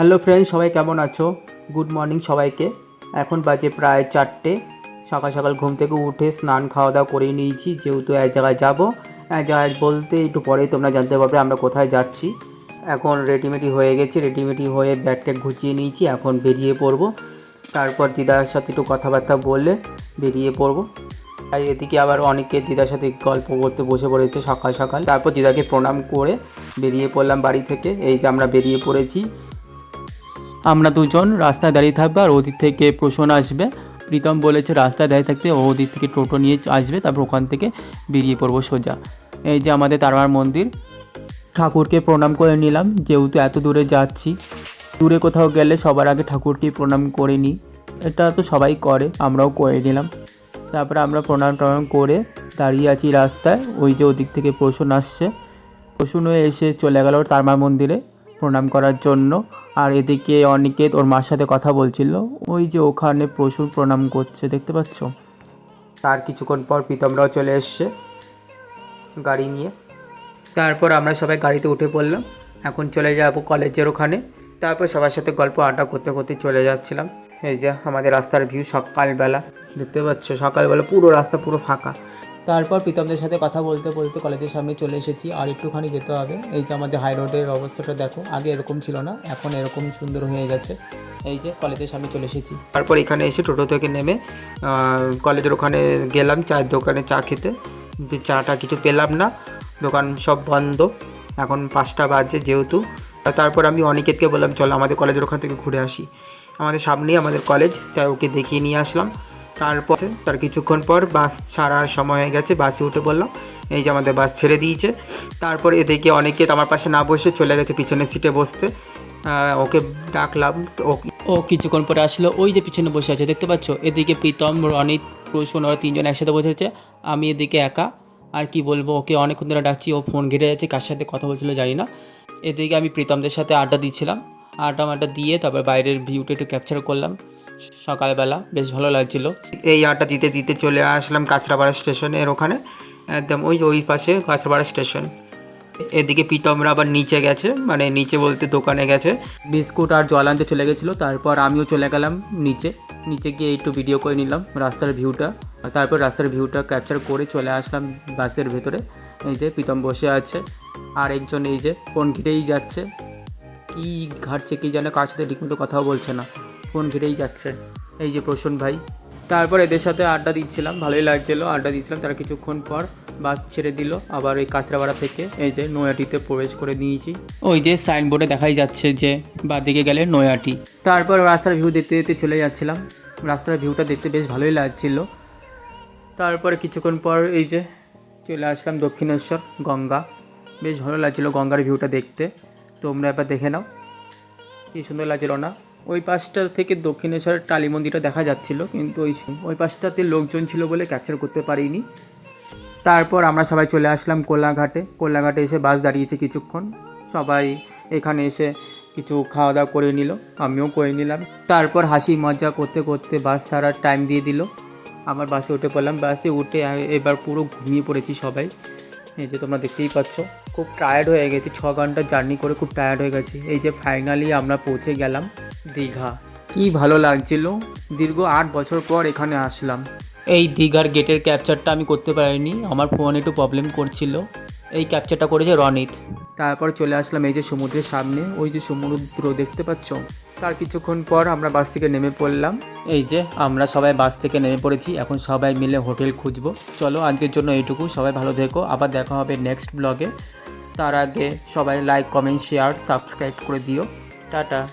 Hello friends, সবাই কেমন আছো? গুড মর্নিং সবাইকে। এখন বাজে প্রায় চারটে। সকাল সকাল ঘুম থেকে উঠে স্নান খাওয়া দাওয়া করে নিয়েছি। যেহেতু এক জায়গায় যাব, এক জায়গায় বলতে একটু পরেই তোমরা জানতে পারবে আমরা কোথায় যাচ্ছি। এখন রেডিমেডি হয়ে গেছে। রেডিমেডি হয়ে ব্যাগটা ঘুচিয়ে নিয়েছি। এখন বেরিয়ে পড়ব। তারপর দিদার সাথে একটু কথাবার্তা বললে বেরিয়ে পড়ব। তাই এদিকে আবার অনেকে দিদার সাথে গল্প করতে বসে পড়েছে সকাল সকাল। তারপর দিদাকে প্রণাম করে বেরিয়ে পড়লাম বাড়ি থেকে। এই যে আমরা বেরিয়ে পড়েছি। আমরা দুজন রাস্তায় দাঁড়িয়ে থাকব আর ওদিক থেকে প্রশ্ন আসবে। প্রীতম বলেছে রাস্তায় দাঁড়িয়ে থাকতে ওদিক থেকে টোটো নিয়ে আসবে, তারপর ওখান থেকে বেরিয়ে পড়ব সোজা। এই যে আমাদের তারমার মন্দির, ঠাকুরকে প্রণাম করে নিলাম। যেহেতু এত দূরে যাচ্ছি, দূরে কোথাও গেলে সবার আগে ঠাকুরকে প্রণাম করে নিই। এটা তো সবাই করে, আমরাও করে নিলাম। তারপরে আমরা প্রণাম টণাম করে দাঁড়িয়ে আছি রাস্তায়। ওই যে ওদিক থেকে প্রসূন আসছে। প্রসূন এসে চলে গেল তারমা মন্দিরে। প্রণাম করার জন্য। আর এদিকে অনিকেত ওর মার সাথে কথা বলছিল। ওই যে ওখানে প্রচুর প্রণাম করছে, দেখতে পাচ্ছ? তার কিছুক্ষণ পর প্রীতমরাও চলে এসছে গাড়ি নিয়ে। তারপর আমরা সবাই গাড়িতে উঠে পড়লাম। এখন চলে যাব কলেজের ওখানে। তারপর সবার সাথে গল্প আড্ডা করতে করতে চলে যাচ্ছিলাম। এই যে আমাদের রাস্তার ভিউ সকালবেলা। দেখতে পাচ্ছ, সকালবেলা পুরো রাস্তা পুরো ফাঁকা। তারপর প্রীতমদের সাথে কথা বলতে বলতে কলেজের সামনে চলে এসেছি, আর একটুখানি যেতে হবে। এই যে আমাদের হাই রোডের অবস্থাটা দেখো, আগে এরকম ছিল না, এখন এরকম সুন্দর হয়ে গেছে। এই যে কলেজের সামনে চলে এসেছি। তারপর এখানে এসে টোটো থেকে নেমে কলেজের ওখানে গেলাম, চায়ের দোকানে চা খেতে। চাটা কিছু পেলাম না, দোকান সব বন্ধ। এখন পাঁচটা বাজে যেহেতু। তারপর আমি অনিকেতকে বললাম, চল আমাদের কলেজের ওখান থেকে ঘুরে আসি। আমাদের সামনেই আমাদের কলেজ, তাই ওকে দেখিয়ে নিয়ে আসলাম। তারপর তার কিছুক্ষণ পর বাস ছাড়ার সময় হয়ে গেছে, বাসে উঠে পড়লাম। এই যে আমাদের বাস ছেড়ে দিয়েছে। তারপর এদিকে অনেকে আমার পাশে না বসে চলে গেছে পিছনের সিটে বসতে। ওকে ডাকলাম, ও কিছুক্ষণ পরে আসলো, ওই যে পিছনে বসে আছে, দেখতে পাচ্ছ? এদিকে প্রীতম, রনিত, প্রসূন, ওরা তিনজন একসাথে বসেছে আমি এদিকে একা। আর কি বলব, ওকে অনেকক্ষণ ধরে ডাকছি, ও ফোন ঘিরে যাচ্ছে, কার সাথে কথা বলছিল জানি না। এদিকে আমি প্রীতমদের সাথে আড্ডা দিচ্ছিলাম। মাড্ডা দিয়ে তারপর বাইরের ভিউটা একটু ক্যাপচার করলাম। সকালবেলা বেশ ভালো লাগছিল। এই আড্ডা দিতে দিতে চলে আসলাম কাঁচরাপাড়া স্টেশনের ওখানে। একদম ওই ওই পাশে কাঁচরাপাড়া স্টেশন এদিকে প্রীতমরা আবার নিচে গেছে মানে নিচে বলতে দোকানে গেছে। বিস্কুট আর জল আনতে চলে গেছিল তারপর আমিও চলে গেলাম নিচে। নিচে গিয়ে একটু ভিডিও করে নিলাম রাস্তার ভিউটা তারপর রাস্তার ভিউটা ক্যাপচার করে চলে আসলাম বাসের ভেতরে। এই যে প্রীতম বসে আছে আর একজন এই যে ফোন ঘিরেই যাচ্ছে। কি ঘাটছে, কি জানে কার সাথে ঠিকমতো কথাও বলছে না। ফোন ঘিরেই যাচ্ছে। এই যে প্রসূন ভাই। তারপর এদের সাথে আড্ডা দিচ্ছিলাম, ভালোই লাগছিল, আড্ডা দিচ্ছিলাম। তারা কিছুক্ষণ পর বাস ছেড়ে দিল, আবার ওই কাঁচরাপাড়া থেকে এই যে নয়াটিতে প্রবেশ করে নিয়েছি। ওই যে সাইনবোর্ডে দেখাই যাচ্ছে যে বাদিকে গেলে নয়াটি তারপর রাস্তার ভিউ দেখতে দেখতে চলে যাচ্ছিলাম। রাস্তার ভিউটা দেখতে বেশ ভালোই লাগছিল। তারপরে কিছুক্ষণ পর এই যে চলে আসলাম দক্ষিণেশ্বর, গঙ্গা। বেশ ভালো লাগছিল গঙ্গার ভিউটা দেখতে। তোমরা এবার দেখে নাও। কি সুন্দর লাগছিল না? ওই পাশটা থেকে দক্ষিণেশ্বরের কালী মন্দিরটা দেখা যাচ্ছিল, কিন্তু ওই ওই পাশটাতে লোকজন ছিল বলে ক্যাপচার করতে পারিনি। তারপর আমরা সবাই চলে আসলাম কোলাঘাটে। কোলাঘাটে এসে বাস দাঁড়িয়েছে কিছুক্ষণ। সবাই এখানে এসে কিছু খাওয়া দাওয়া করে নিল। আমিও করে নিলাম। তারপর হাসি মজা করতে করতে বাস ছাড়ার টাইম দিয়ে দিল। আমার বাসে উঠে পড়লাম। বাসে উঠে এবার পুরো ঘুমিয়ে পড়েছি সবাই। এই যে তোমরা দেখতেই পাচ্ছ। খুব টায়ার্ড হয়ে গেছি, ছ ঘণ্টা জার্নি করে খুব টায়ার্ড হয়ে গেছি। এই যে ফাইনালি আমরা পৌঁছে গেলাম দীঘা। কি ভালো লাগছিল? দীর্ঘ আট বছর পর এখানে আসলাম। এই দীঘার গেটের ক্যাপচারটা আমি করতে পারিনি, আমার ফোন একটু প্রবলেম করছিল। এই ক্যাপচারটা করেছে রনিত। তারপর চলে আসলাম এই যে সমুদ্রের সামনে, ওই যে সমুদ্র দেখতে পাচ্ছ? তার কিছুক্ষণ পর আমরা বাস থেকে নেমে পড়লাম। এই যে, আমরা সবাই বাস থেকে নেমে পড়েছি, এখন সবাই মিলে হোটেল খুঁজবো। চলো, আজকের জন্য এইটুকু, সবাই ভালো থেকো, আবার দেখা হবে নেক্সট ব্লগে তার আগে সবাই লাইক কমেন্ট শেয়ার সাবস্ক্রাইব করে দিও। টাটা।